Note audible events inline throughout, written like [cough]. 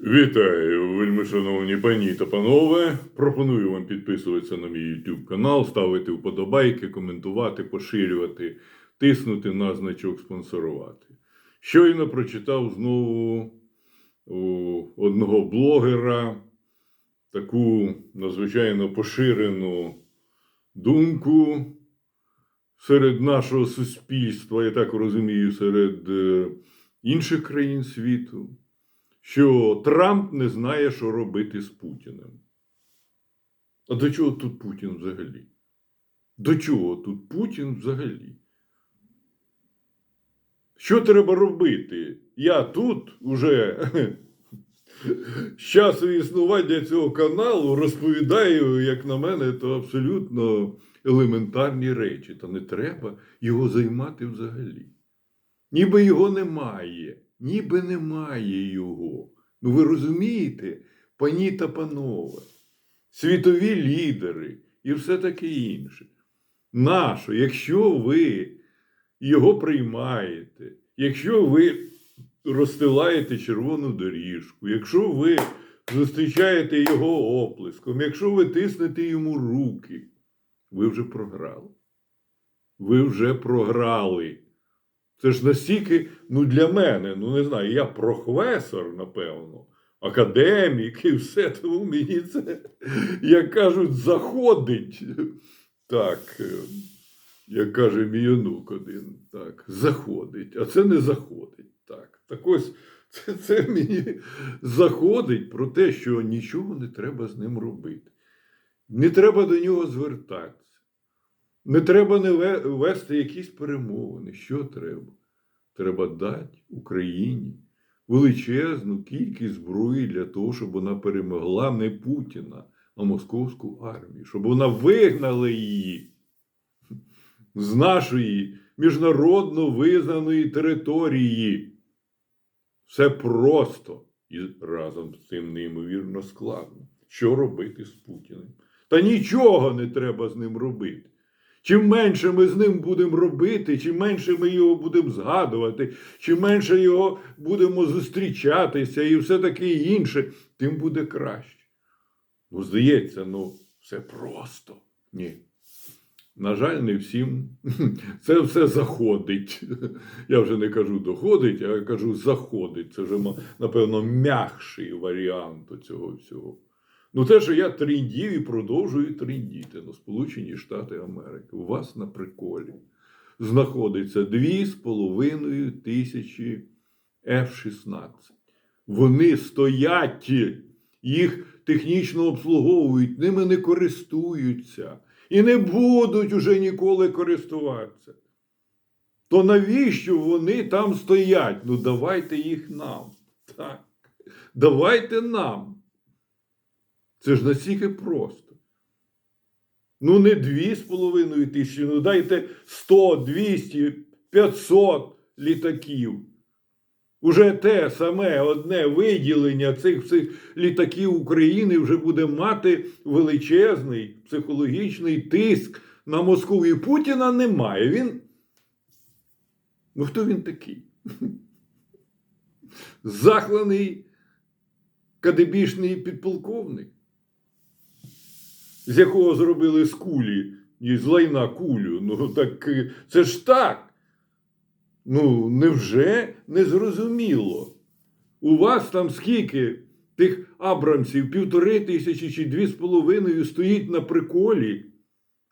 Вітаю, вельми шановні пані та панове. Пропоную вам підписуватися на мій YouTube канал, ставити вподобайки, коментувати, поширювати, тиснути на значок спонсорувати. Щойно прочитав знову у одного блогера таку надзвичайно поширену думку серед нашого суспільства, я так розумію, серед е, інших країн світу що Трамп не знає, що робити з Путіним. А до чого тут Путін взагалі? До чого тут Путін взагалі? Що треба робити? Я тут уже [laughs] з часу існування цього каналу розповідаю, як на мене, то абсолютно елементарні речі. Та не треба його займати взагалі. Ніби його немає, ніби немає його. Ну ви розумієте, пані та панове, світові лідери і все таке інше. Нащо, якщо ви його приймаєте, якщо ви розстилаєте червону доріжку, якщо ви зустрічаєте його оплеском, якщо ви тиснете йому руки, ви вже програли. Ви вже програли. Це ж настільки, ну для мене, ну не знаю, я професор, напевно, академік і все, тому мені це, як кажуть, заходить. Так, е, як каже мій онук один, так, заходить, а це не заходить. Так, так ось це, це мені заходить про те, що нічого не треба з ним робити. Не треба до нього звертатися. Не треба не вести якісь перемовини. Що треба? Треба дати Україні величезну кількість зброї для того, щоб вона перемогла не Путіна, а московську армію, щоб вона вигнала її з нашої міжнародно визнаної території. Все просто і разом з цим неймовірно складно. Що робити з Путіним? Та нічого не треба з ним робити. Чим менше ми з ним будемо робити, чим менше ми його будемо згадувати, чим менше його будемо зустрічатися і все таке інше, тим буде краще. Ну, здається, ну, все просто. Ні. На жаль, не всім [laughs] це все заходить. [laughs] Я вже не кажу доходить, а кажу заходить. Це вже, напевно, м'якший варіант цього всього. Ну, те, що я трендів і продовжую трендіти на Сполучені Штати Америки. У вас на приколі знаходиться 2,5 тисячі F-16. Вони стоять, їх технічно обслуговують, ними не користуються і не будуть уже ніколи користуватися. То навіщо вони там стоять? Ну, давайте їх нам. Так. Давайте нам. Це ж настільки просто. Ну, не 2,5 тисячі, ну дайте 100, 200, 500 літаків. Уже те саме одне виділення цих всіх літаків України вже буде мати величезний психологічний тиск на Москву. І Путіна немає. Він. Ну, хто він такий? Захланий кадебішний підполковник з якого зробили з кулі, з лайна кулю. Ну так е, це ж так. Ну, невже не зрозуміло? У вас там скільки тих абрамців, півтори тисячі чи дві з половиною стоїть на приколі?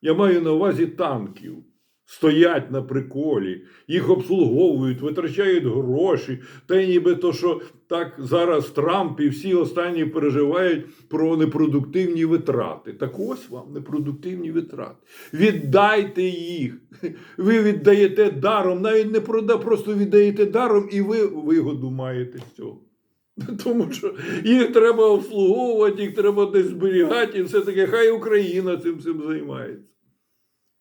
Я маю на увазі танків. Стоять на приколі, їх обслуговують, витрачають гроші. Та й ніби то, що так зараз Трамп і всі останні переживають про непродуктивні витрати. Так ось вам непродуктивні витрати. Віддайте їх. Ви віддаєте даром, навіть не прода, просто віддаєте даром, і ви вигоду маєте з цього. [laughs] Тому що їх треба обслуговувати, їх треба десь зберігати, і все таке, хай Україна цим цим займається.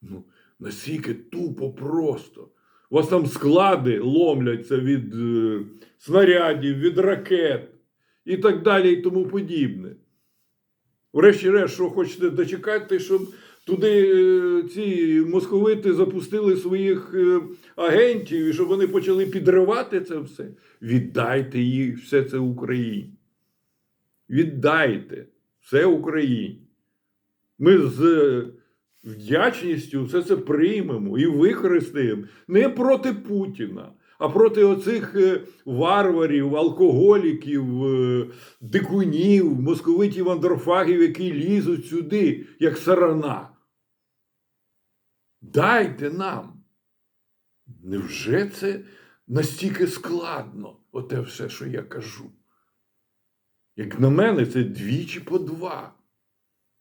Ну, настільки тупо просто. У вас там склади ломляться від е, снарядів, від ракет і так далі, і тому подібне. Врешті-решт, що хочете дочекати, щоб туди е, ці московити запустили своїх е, агентів, і щоб вони почали підривати це все. Віддайте їх все це Україні. віддайте все Україні. Ми з е, вдячністю все це приймемо і використаємо не проти Путіна, а проти оцих е, варварів, алкоголіків, е, дикунів, московитів, андрофагів, які лізуть сюди, як сарана. Дайте нам. Невже це настільки складно, оте все, що я кажу? Як на мене, це двічі по два.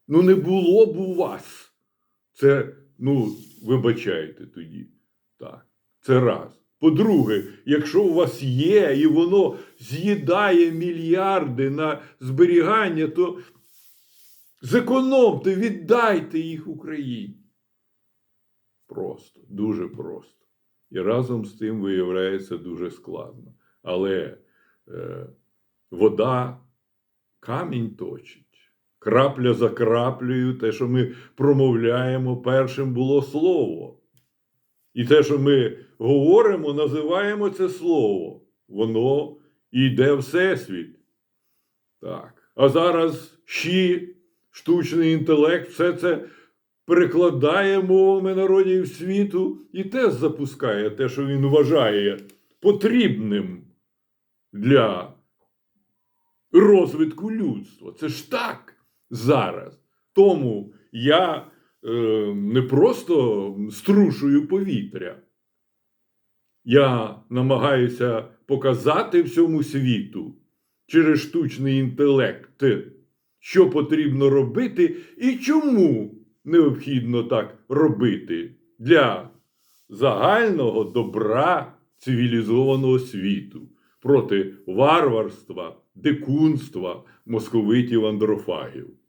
Ну, не було б у вас. Це, ну, вибачайте тоді. Так, це раз. По-друге, якщо у вас є і воно з'їдає мільярди на зберігання, то зекономте, віддайте їх Україні. Просто, дуже просто. І разом з тим виявляється дуже складно. Але е, вода камінь точить. Крапля за краплею, те, що ми промовляємо, першим було слово. І те, що ми говоримо, називаємо це слово. Воно йде всесвіт. Так. А зараз щі, штучний інтелект, все це перекладає мовами народів світу і теж запускає те, що він вважає потрібним для розвитку людства. Це ж так зараз. Тому я е, не просто струшую повітря. Я намагаюся показати всьому світу через штучний інтелект, що потрібно робити і чому необхідно так робити для загального добра цивілізованого світу проти варварства, дикунства, московитів андрофагів.